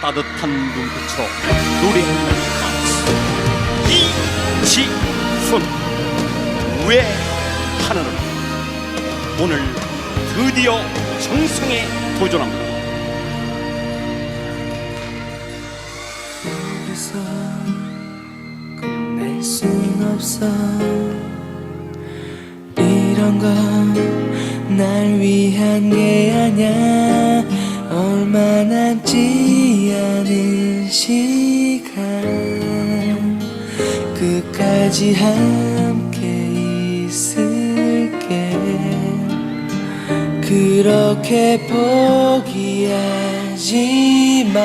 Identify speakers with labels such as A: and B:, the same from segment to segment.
A: 따뜻한 눈빛으로 노래하는 이지훈 왜 하늘은 오늘 드디어 정성에 도전합니다.
B: 여기서 끝낼 순 없어. 이런 건 날 위한 게 아냐 얼마 남지 않은 시간 끝까지 함께 있을게. 그렇게 포기하지 마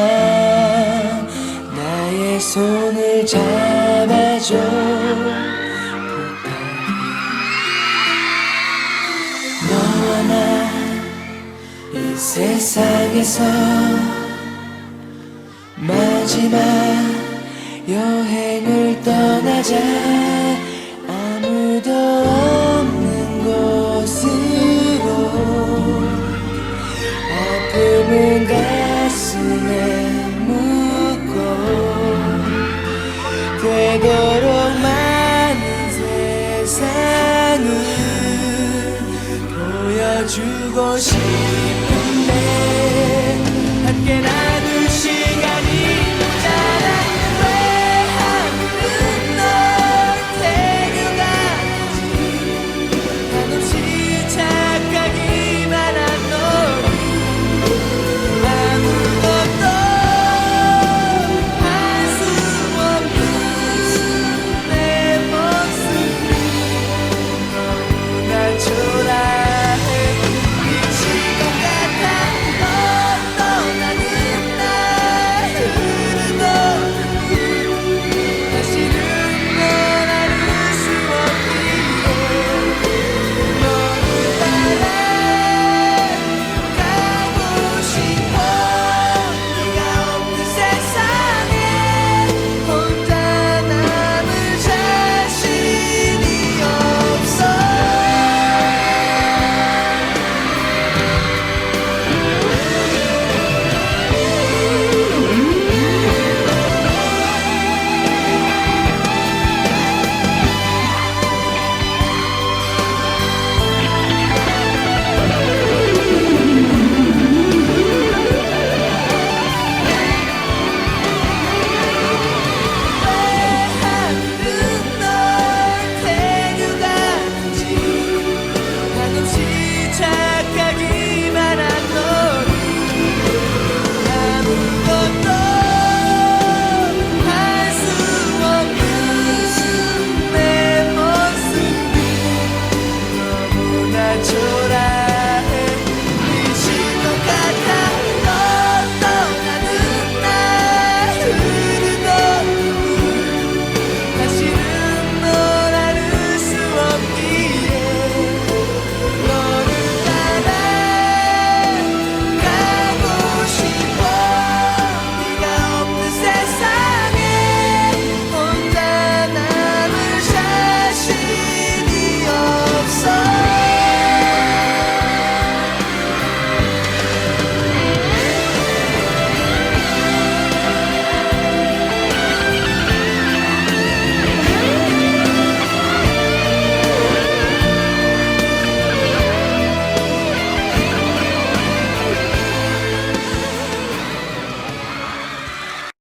B: 나의 손을 잡아줘. 너와 나 이 세상에서 마지막 여행을 떠나자. 아무도 없는 곳으로. 아픔은 가슴에 묻고 되도록 많은 세상을 보여주고 싶어